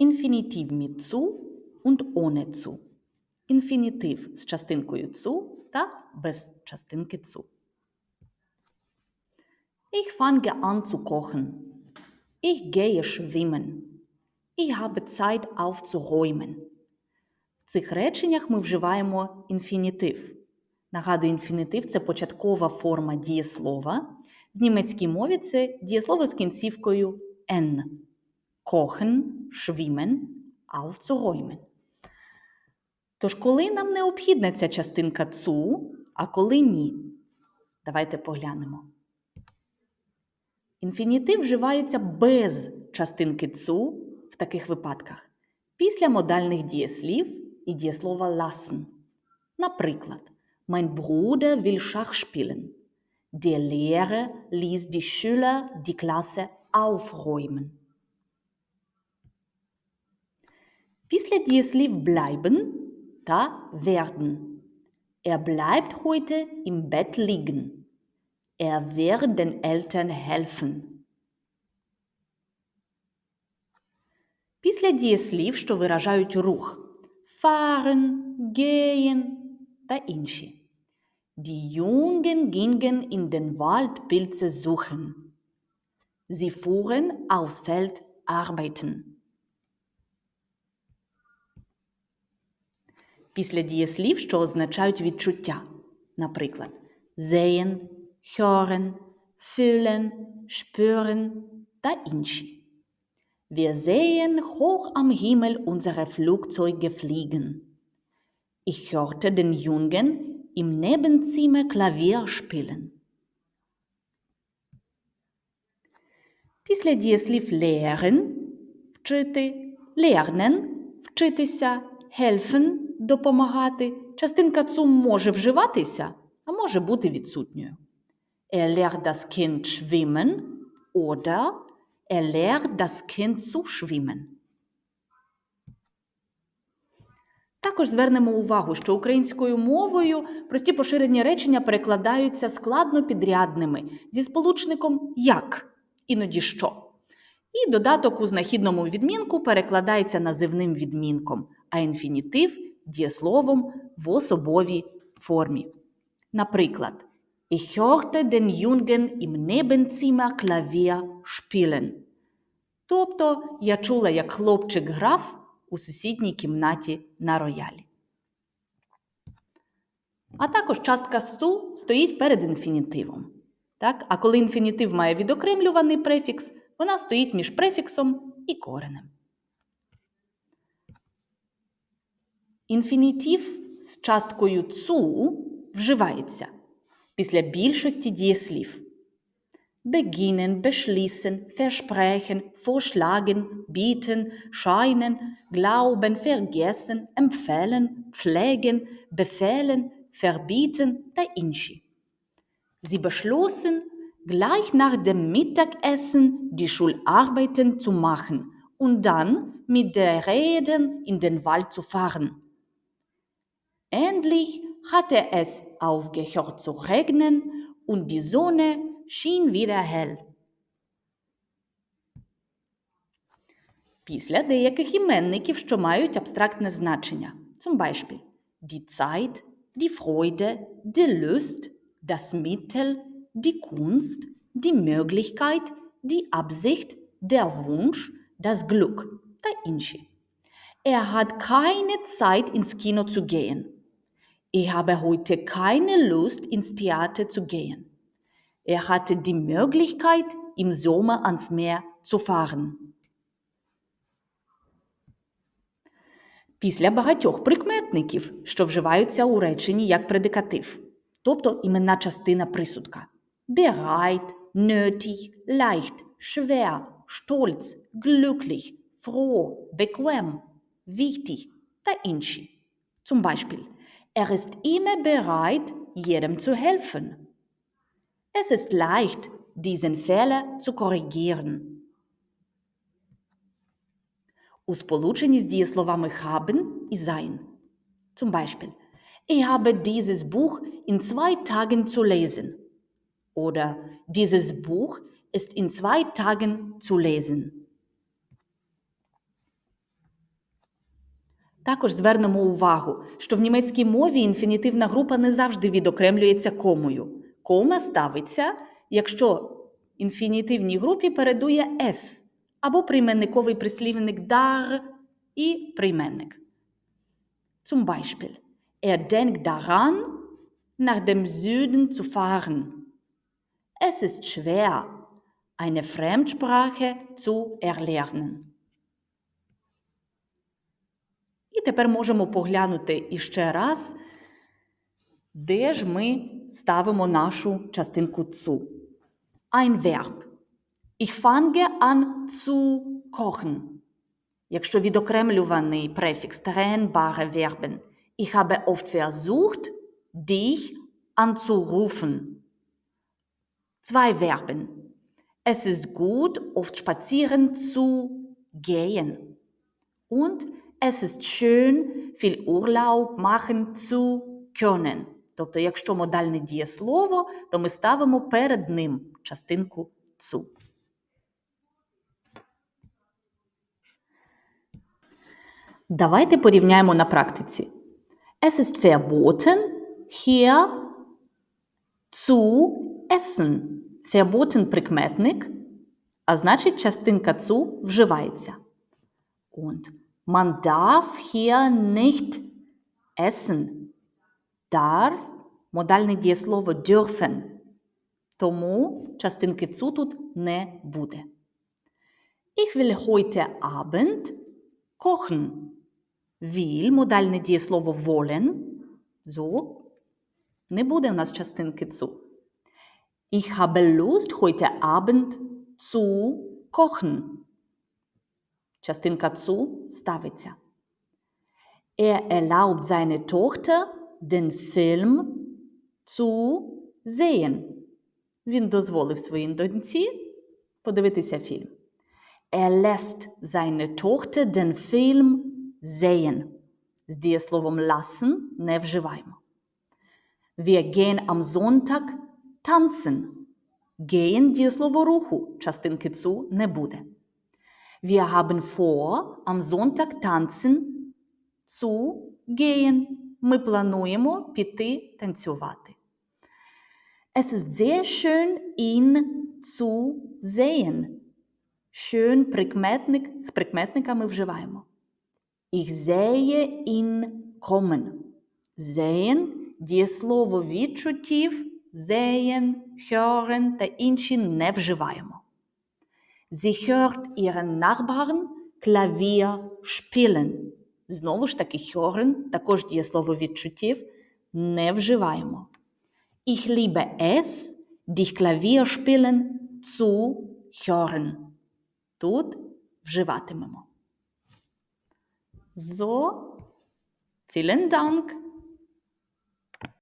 Інфінітив mit zu und ohne zu. Інфінітив з частинкою zu та без частинки zu. Ich fange an zu kochen. Ich gehe schwimmen. Ich habe Zeit aufzuräumen. В цих реченнях ми вживаємо інфінітив. Нагадую, інфінітив це початкова форма дієслова. В німецькій мові це дієслово з кінцівкою n. Kochen, schwimmen, aufzuräumen. Тож, коли нам необхідна ця частинка цу, а коли ні? Давайте поглянемо. Інфінітив вживається без частинки цу в таких випадках. Після модальних дієслів і дієслова lassen. Наприклад, mein Bruder will Schach spielen. Der Lehrer ließ die Schüler die Klasse aufräumen. Після дієслів bleiben та werden. Er bleibt heute im Bett liegen. Er wird den Eltern helfen. Після дієслів, що виражають рух fahren, gehen та інші. Die Jungen gingen in den Wald Pilze suchen. Sie fuhren aufs Feld arbeiten. Після дієслів, що означають відчуття. Наприклад, sehen, hören, fühlen, spüren та інші. Wir sehen hoch am Himmel unsere Flugzeuge fliegen. Ich hörte den Jungen im Nebenzimmer Klavier spielen. Після дієслів lehren – вчити, lernen – вчитися, helfen – допомагати. Частинка «zum» може вживатися, а може бути відсутньою. Er lehrt das Kind schwimmen oder er lehrt das Kind zu schwimmen. Також звернемо увагу, що українською мовою прості поширені речення перекладаються складно підрядними зі сполучником як, іноді що. І додаток у знахідному відмінку перекладається називним відмінком, а інфінітив дієсловом в особовій формі. Наприклад, Ich hörte den Jungen im Nebenzimmer Klavier spielen. Тобто я чула, як хлопчик грав у сусідній кімнаті на роялі. А також частка су стоїть перед інфінітивом. Так? А коли інфінітив має відокремлюваний префікс, вона стоїть між префіксом і коренем. Інфінітив з часткою цу вживається після більшості дієслів. Beginnen, beschließen, versprechen, vorschlagen, bieten, scheinen, glauben, vergessen, empfehlen, pflegen, befehlen, verbieten та інші. Sie beschlossen, gleich nach dem Mittagessen die Schularbeiten zu machen und dann mit der Reden in den Wald zu fahren. Endlich hatte es aufgehört zu regnen und die Sonne schien wieder hell. Після деяких іменників, що мають абстрактне значення. Zum Beispiel die Zeit, die Freude, die Lust, das Mittel, die Kunst, die Möglichkeit, die Absicht, der Wunsch, das Glück та інші. Er hat keine Zeit ins Kino zu gehen. Ich habe heute keine Lust ins Theater zu gehen. Er hatte die Möglichkeit, im Sommer ans Meer zu fahren. Після багатьох прикметників, що вживаються у реченні як предикатив, тобто іменна частина присудка. Bereit, nötig, leicht, schwer, stolz, glücklich, froh, bequem, wichtig та інші. Zum Beispiel, er ist immer bereit, jedem zu helfen. Es ist leicht, diesen Fehler zu korrigieren. У сполученні з дієсловами haben і sein. Zum Beispiel, ich habe dieses Buch in zwei Tagen zu lesen. Oder dieses Buch ist in zwei Tagen zu lesen. Також звернемо увагу, що в німецькій мові інфінітивна група не завжди відокремлюється комою. Кома ставиться, якщо інфінітивній групі передує «с» або прийменниковий прислівник «dar» і прийменник. Zum Beispiel, er denkt daran, nach dem Süden zu fahren. Es ist schwer, eine Fremdsprache zu erlernen. І тепер можемо поглянути іще раз, де ж ми ставимо нашу частинку цу. Ein Verb. Ich fange an zu kochen. Якщо відокремлюваний префікс trennbare Verben. Ich habe oft versucht, dich anzurufen. Zwei Verben. Es ist gut, oft spazieren zu gehen. Und es ist schön, viel Urlaub machen zu können. Тобто, якщо модальне дієслово, то ми ставимо перед ним частинку цу. Давайте порівняємо на практиці. Es ist verboten, hier zu essen. Verboten прикметник, а значить частинка цу вживається. Und man darf hier nicht essen. Darf – модальне дієслово dürfen. Тому частинки цу тут не буде. Ich will heute Abend kochen. Will – модальне дієслово wollen. So. Не буде у нас частинки цу. Ich habe Lust, heute Abend zu kochen. Частинка цу ставиться. Er erlaubt seine Tochter, den Film zu sehen. Він дозволив своїй доньці подивитися фільм. Er lässt seine Tochter den Film sehen. З дієсловом lassen не вживаємо. Wir gehen am Sonntag tanzen. Gehen – дієслово руху. Частинки цу не буде. Wir haben vor, am Sonntag tanzen zu gehen. Ми плануємо піти танцювати. Es ist sehr schön, ihn zu sehen. Schön – прикметник, з прикметниками вживаємо. Ich sehe ihn kommen. Sehen – дієслово відчуттів, sehen, hören та інші не вживаємо. Sie hört ihren Nachbarn Klavier spielen. Знову ж таки, hören, також дієслово відчуттів, не вживаємо. Ich liebe es, dich Klavier spielen zu hören. Тут вживатимемо. So, vielen Dank.